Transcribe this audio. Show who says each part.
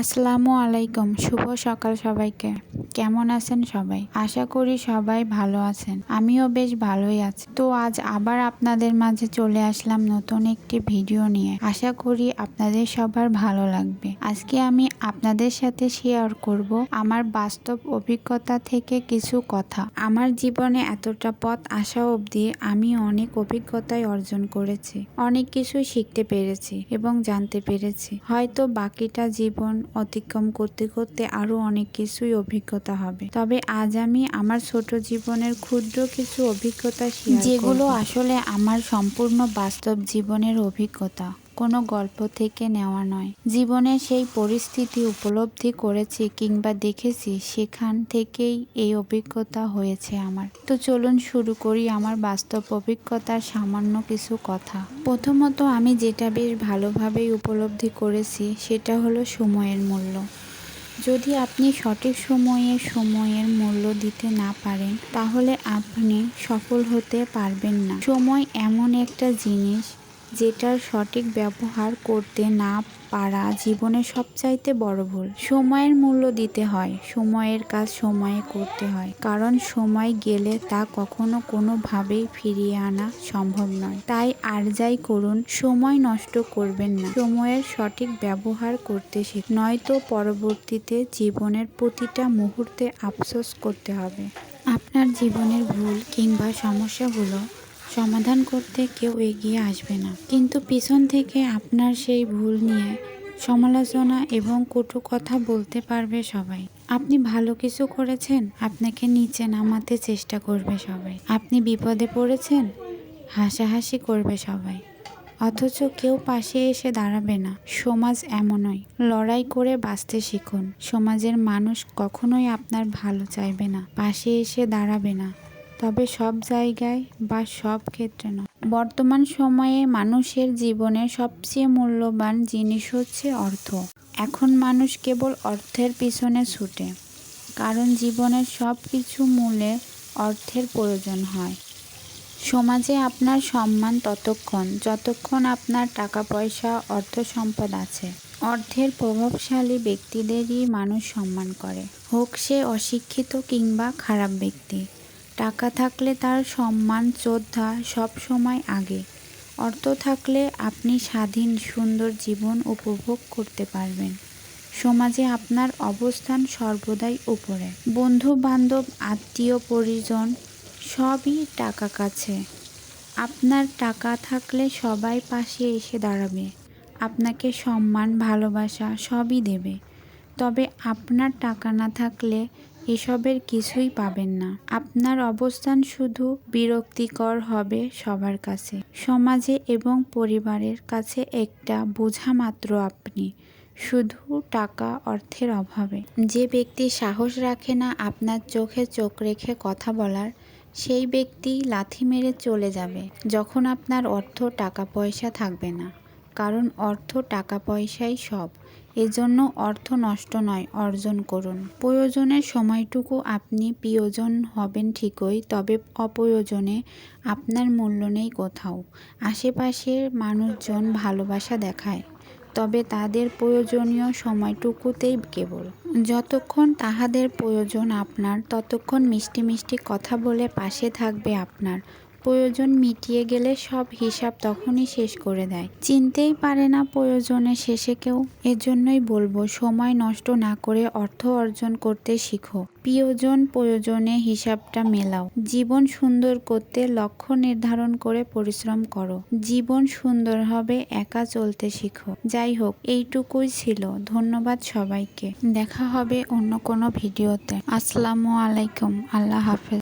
Speaker 1: আসসালামু আলাইকুম। শুভ সকাল সবাইকে। কেমন আছেন সবাই? আশা করি সবাই ভালো আছেন। আমিও বেশ ভালোই আছি। তো আজ আবার আপনাদের মাঝে চলে আসলাম নতুন একটি ভিডিও নিয়ে। আশা করি আপনাদের সবার ভালো লাগবে। আজকে আমি আপনাদের সাথে শেয়ার করব আমার বাস্তব অভিজ্ঞতা থেকে কিছু কথা। আমার জীবনে এতটা পথ আসা অবধি আমি অনেক অভিজ্ঞতাই অর্জন করেছি। অনেক কিছু শিখতে পেরেছি এবং জানতে পেরেছি। হয়তো বাকিটা জীবন অতিক্রম করতে করতে আরও অনেক কিছুই অভিজ্ঞতা হবে। তবে আজ আমি আমার ছোট জীবনের ক্ষুদ্র কিছু অভিজ্ঞতা যেগুলো আসলে আমার সম্পূর্ণ বাস্তব জীবনের অভিজ্ঞতা, কোনো গল্প থেকে নেওয়া নয়। জীবনে সেই পরিস্থিতি উপলব্ধি করেছি কিংবা দেখেছি সেখান থেকেই এই অভিজ্ঞতা হয়েছে আমার। তো চলুন শুরু করি আমার বাস্তব অভিজ্ঞতার সামান্য কিছু কথা। প্রথমত আমি যেটা বেশ ভালোভাবেই উপলব্ধি করেছি সেটা হলো সময়ের মূল্য। যদি আপনি সঠিক সময়ে সময়ের মূল্য দিতে না পারেন, তাহলে আপনি সফল হতে পারবেন না। সময় এমন একটা জিনিস যেটার সঠিক ব্যবহার করতে না পারা জীবনের সবচাইতে বড় ভুল। সময়ের মূল্য দিতে হয়, সময়ের কাজ সময়ে করতে হয়। কারণ সময় গেলে তা কখনো কোনোভাবেই ফিরিয়ে আনা সম্ভব নয়। তাই আর যাই করুন, সময় নষ্ট করবেন না। সময়ের সঠিক ব্যবহার করতে শিখ নয়তো পরবর্তীতে জীবনের প্রতিটা মুহূর্তে আফসোস করতে হবে। আপনার জীবনের ভুল কিংবা সমস্যাগুলো সমাধান করতে কেউ এগিয়ে আসবে না। কিন্তু পিছন থেকে আপনার সেই ভুল নিয়ে সমালোচনা এবং কটু কথা বলতে পারবে সবাই। আপনি ভালো কিছু করেছেন, আপনাকে নিচে নামাতে চেষ্টা করবে সবাই। আপনি বিপদে পড়েছেন, হাসাহাসি করবে সবাই। অথচ কেউ পাশে এসে দাঁড়াবে না। সমাজ এমনই। লড়াই করে বাঁচতে শিখুন। সমাজের মানুষ কখনোই আপনার ভালো চাইবে না। পাশে এসে দাঁড়াবে না। তবে সব জায়গায় বা সব ক্ষেত্রে নয়। বর্তমান সময়ে মানুষের জীবনে সবচেয়ে মূল্যবান জিনিস হচ্ছে অর্থ। এখন মানুষ কেবল অর্থের পিছনে ছুটে, কারণ জীবনের সব কিছু মূলে অর্থের প্রয়োজন হয়। সমাজে আপনার সম্মান ততক্ষণ, যতক্ষণ আপনার টাকা, পয়সা, অর্থ সম্পদ আছে। অর্থের প্রভাবশালী ব্যক্তিদেরই মানুষ সম্মান করে। হোক সে অশিক্ষিত কিংবা খারাপ ব্যক্তি। টাকা থাকলে তার সম্মান, শ্রদ্ধা সব সময় আগে। অর্থ থাকলে আপনি স্বাধীন, সুন্দর জীবন উপভোগ করতে পারবেন। সমাজে আপনার অবস্থান সর্বদাই উপরে। বন্ধু বান্ধব আত্মীয়, পরিজন, সবই টাকা কাছে। আপনার টাকা থাকলে সবাই পাশে এসে দাঁড়াবে। আপনাকে সম্মান, ভালোবাসা সবই দেবে। তবে আপনার টাকা না থাকলে এসবের কিছুই পাবেন না। আপনার অবস্থান শুধু বিরক্তিকর হবে সবার কাছে। সমাজে এবং পরিবারের কাছে একটা বোঝা মাত্র আপনি, শুধু টাকা অর্থের অভাবে। যে ব্যক্তি সাহস রাখে না আপনার চোখে চোখ রেখে কথা বলার, সেই ব্যক্তি লাথি মেরে চলে যাবে, যখন আপনার অর্থ টাকা পয়সা থাকবে না। কারণ অর্থ টাকা পয়সাই সব। এজন্য অর্থ নষ্ট নয়, অর্জন করুন। প্রয়োজনের সময়টুকু আপনি প্রিয়জন হবেন ঠিকই, তবে অপ্রয়োজনে আপনার মূল্য নেই কোথাও। আশেপাশের মানুষজন ভালোবাসা দেখায়, তবে তাদের প্রয়োজনীয় সময়টুকুতেই কেবল। যতক্ষণ তাহাদের প্রয়োজন আপনার, ততক্ষণ মিষ্টি মিষ্টি কথা বলে পাশে থাকবে আপনার। প্রয়োজন মিটিয়ে গেলে সব হিসাব তখনই শেষ করে দেয়। চিনতেই পারে না প্রয়োজনে শেষে কেউ। এজন্যই বলব, সময় নষ্ট না করে অর্থ অর্জন করতে শিখো। প্রিয়জন প্রয়োজনে হিসাবটা মেলাও। জীবন সুন্দর করতে লক্ষ্য নির্ধারণ করে পরিশ্রম করো। জীবন সুন্দর হবে একা চলতে শিখো। যাই হোক, এইটুকুই ছিল। ধন্যবাদ সবাইকে। দেখা হবে অন্য কোনো ভিডিওতে। আসসালামু আলাইকুম। আল্লাহ হাফেজ।